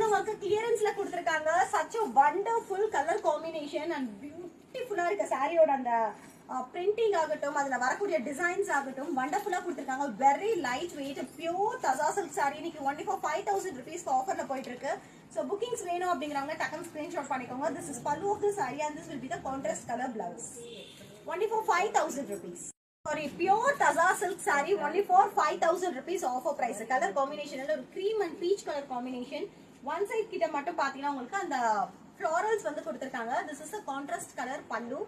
வந்து ஒர்க்கு கிளியரன்ஸ்ல கொடுத்துருக்காங்க. Such a wonderful colour combination and பியூட்டிஃபுல்லா இருக்க சாரியோட அந்த பிரிண்டிங் ஆகட்டும் அதுல வரக்கூடிய டிசைன்ஸ் ஆகட்டும் வண்டர்ஃபுல்லா கொடுத்துருக்காங்க. வெரி லைட் வெயிட் பியூர் தசா சில்க் சாரி இன்னைக்கு only for five thousand rupees ஆஃபர்ல போயிட்டு இருக்கு ஸோ புக்கிங்ஸ் வேணும் அப்படிங்கிறாங்க. டக்குன்னு ஸ்கிரீன்ஷாட் பண்ணிக்கோங்க. This is pallu of the sari and this will be the contrast colour blouse only for five thousand rupees sari pure தசா silk sari only for five thousand rupees offer price colour combination ஒரு cream and peach colour combination one side கிட்ட மட்டும் பாத்தீங்கன்னா உங்களுக்கு அந்த florals வந்து கொடுத்துருக்காங்க. This is a contrast colour pallu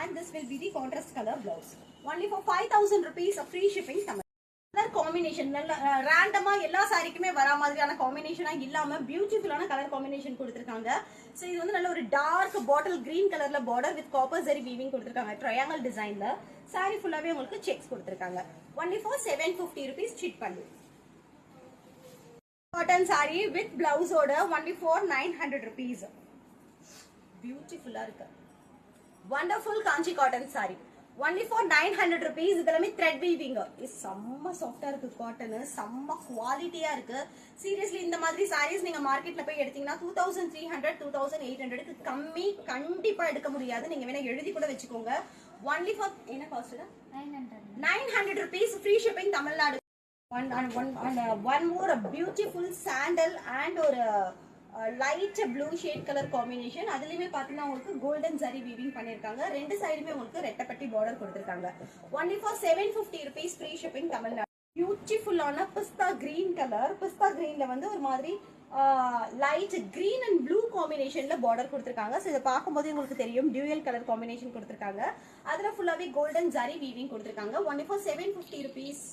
and this will be the contrast colour blouse only for five thousand rupees free shipping Tamil colour combination நல்ல ரேண்டமா எல்லா சாரிக்குமே வர மாதிரியான காம்பினேஷனா இல்லாம பியூட்டிஃபுல்லான கலர் காம்பினேஷன் கொடுத்துருக்காங்க. ஸோ இது வந்து நல்ல ஒரு டார்க் பாட்டில் கிரீன் கலர்ல border with copper zari weaving கொடுத்துருக்காங்க. ட்ரையாங்கல் டிசைன்ல சாரி ஃபுல்லாவே உங்களுக்கு செக்ஸ் கொடுத்துருக்காங்க. Only for seven fifty rupees chit பண்ணு cotton sari with பிளவுஸோட only for nine hundred rupees பியூட்டிஃபுல்லா இருக்கு. Wonderful Kanchi cotton sari only for nine hundred rupees இது எல்லாமே த்ரெட் வீவிங் செம்ம சாஃப்டா இருக்கு காட்டன் செம்ம குவாலிட்டியா இருக்கு. சீரியஸ்லி இந்த மாதிரி சாரீஸ் நீங்க மார்க்கெட்ல போய் எடுத்தீங்கன்னா two thousand three hundred two thousand eight ஹண்ட்ரடுக்கு கம்மி கண்டிப்பா எடுக்க முடியாது. நீங்க வேணா எழுதி கூட வச்சுக்கோங்க. ஒன்லி ஃபார் என்ன cost nine hundred nine hundred rupees free shipping Tamil Nadu. One one one more beautiful sandal and ஒரு light blue shade colour combination அதுலேயுமே பார்த்தீங்கன்னா உங்களுக்கு கோல்டன் ஜரி வீவிங் பண்ணியிருக்காங்க ரெண்டு சைடுமே உங்களுக்கு ரெட்டப்பட்டி பார்டர் கொடுத்துருக்காங்க. Only for seven fifty rupees free shipping Tamil Nadu பியூட்டிஃபுல்லான பிஸ்தா கிரீன் கலர் பிஸ்தா கிரீன்ல வந்து ஒரு மாதிரி லைட் கிரீன் அண்ட் ப்ளூ காம்பினேஷன்ல பார்டர் கொடுத்துருக்காங்க. ஸோ இதை பார்க்கும்போது உங்களுக்கு தெரியும். டியூயல் கலர் காம்பினேஷன் கொடுத்துருக்காங்க. அதில் ஃபுல்லாகவே கோல்டன் ஜரி வீவிங் கொடுத்துருக்காங்க. Only for seven fifty rupees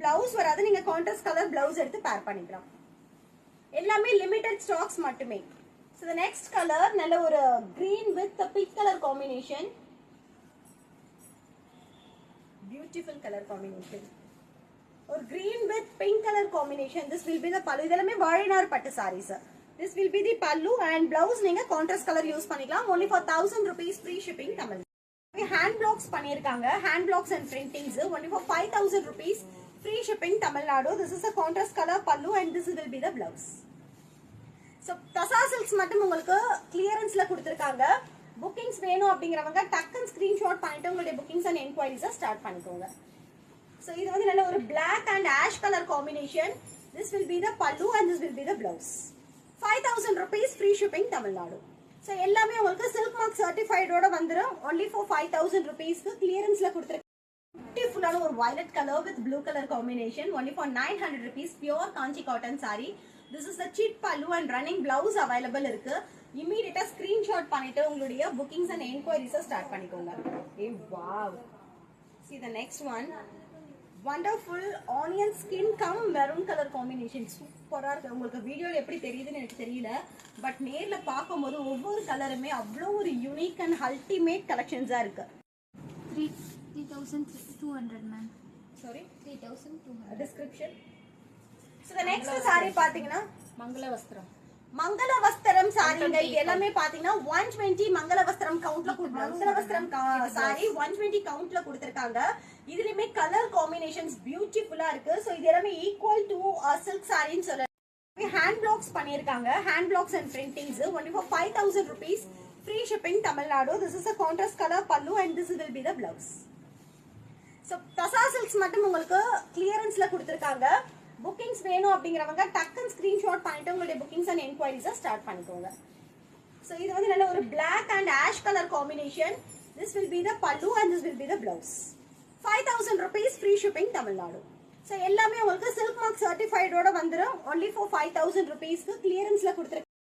blouse வராது. நீங்க கான்ட்ராஸ்ட் கலர் பிளவுஸ் எடுத்து பேர் பண்ணிக்கலாம். எல்லாமே லிமிடெட் ஸ்டாக்ஸ் மட்டுமே. ஸோ த நெக்ஸ்ட் கலர் நல்ல ஒரு green with pink colour combination beautiful colour combination ஒரு green with pink colour combination this will be the pallu இதெல்லாமே வாழினார் பட்டு saris this will be the pallu and blouse நீங்க contrast colour use பண்ணிக்கலாம். Only for thousand rupees free shipping Tamil hand blocks பண்ணியிருக்காங்க. Hand blocks and printings only for five thousand rupees free shipping Tamil Nadu this is a contrast colour pallu and this will be the blouse so தசா silks மட்டும் உங்களுக்கு கிளியரன்ஸ்ல கொடுத்துருக்காங்க. Bookings வேணும் அப்படிங்கிறவங்க டக்குன்னு screenshot பண்ணிட்டு உங்களுடைய புக்கிங்ஸ் அண்ட் என்கொயரிஸை ஸ்டார்ட் பண்ணிக்கோங்க. ஸோ இது வந்து நல்ல ஒரு black and ash colour combination this will be the pallu and this will be the blouse five thousand rupees free shipping Tamil Nadu so எல்லாமே உங்களுக்கு சில்க் மார்க் சர்டிஃபைடோட வந்துடும் ஒன்லி ஃபார் ஃபைவ் தௌசண்ட் ருபீஸ்க்கு கிளியரன்ஸ்ல கொடுத்துருக்காங்க பியூட்டிஃபுல்லான ஒரு violet colour with blue colour combination only for nine hundred rupees pure Kanchi cotton sari this is a seat pallu and running blouse available இருக்கு. இமீடியட்டா screenshot பண்ணிட்டு உங்களுடைய bookings and என்கொயரிஸை start பண்ணிக்கோங்க. ஏ wow see the next one wonderful onion skin cum maroon colour combination சூப்பராக இருக்கு. உங்களுக்கு வீடியோவில் எப்படி தெரியுதுன்னு எனக்கு தெரியல. பட் நேரில் பார்க்கும்போது ஒவ்வொரு கலருமே அவ்வளோ ஒரு யூனிக் அண்ட் அல்டிமேட் கலெக்ஷன்ஸாக இருக்கு. Three three thousand two hundred ma'am sari three thousand two hundred description so the next sari பாத்தீங்கன்னா மங்கள வஸ்திரம் மங்கள வஸ்திரம் சாரிங்க இது எல்லாமே பாத்தீங்கன்னா ஒன் டுவெண்ட்டி மங்கள வஸ்திரம் கவுண்ட்ல மங்கள வஸ்திரம் சாரி ஒன் டுவெண்ட்டி கவுண்ட்ல கொடுத்திருக்காங்க. இதுலயுமே கலர் காம்பினேஷன்ஸ் பியூட்டிஃபுல்லா இருக்கு. ஸோ இது எல்லாமே ஈக்குவல் டு சில்க் சாரின்னு சொல்ல ஹேண்ட் பிளாக்ஸ் பண்ணிருக்காங்க hand blocks and printings only for five thousand rupees free shipping Tamil Nadu this is a contrast colour pallu and this will be the blouse so tussar silks மட்டும் உங்களுக்கு கிளியரன்ஸில் கொடுத்துருக்காங்க. Bookings வேணும் அப்படிங்கிறவங்க டக்குன்னு screenshot பண்ணிட்டு உங்களுடைய bookings and என்கொயரிஸை start பண்ணிக்கோங்க. ஸோ இது வந்து நல்ல ஒரு black and ash colour combination this will be the pallu and this will be the blouse five thousand rupees free shipping Tamil Nadu so எல்லாமே உங்களுக்கு சில்க் மார்க் சர்டிஃபைடோட வந்துடும் ஒன்லி ஃபார் ஃபைவ் தௌசண்ட் ருபீஸ்க்கு கிளியரன்ஸில் கொடுத்துருக்காங்க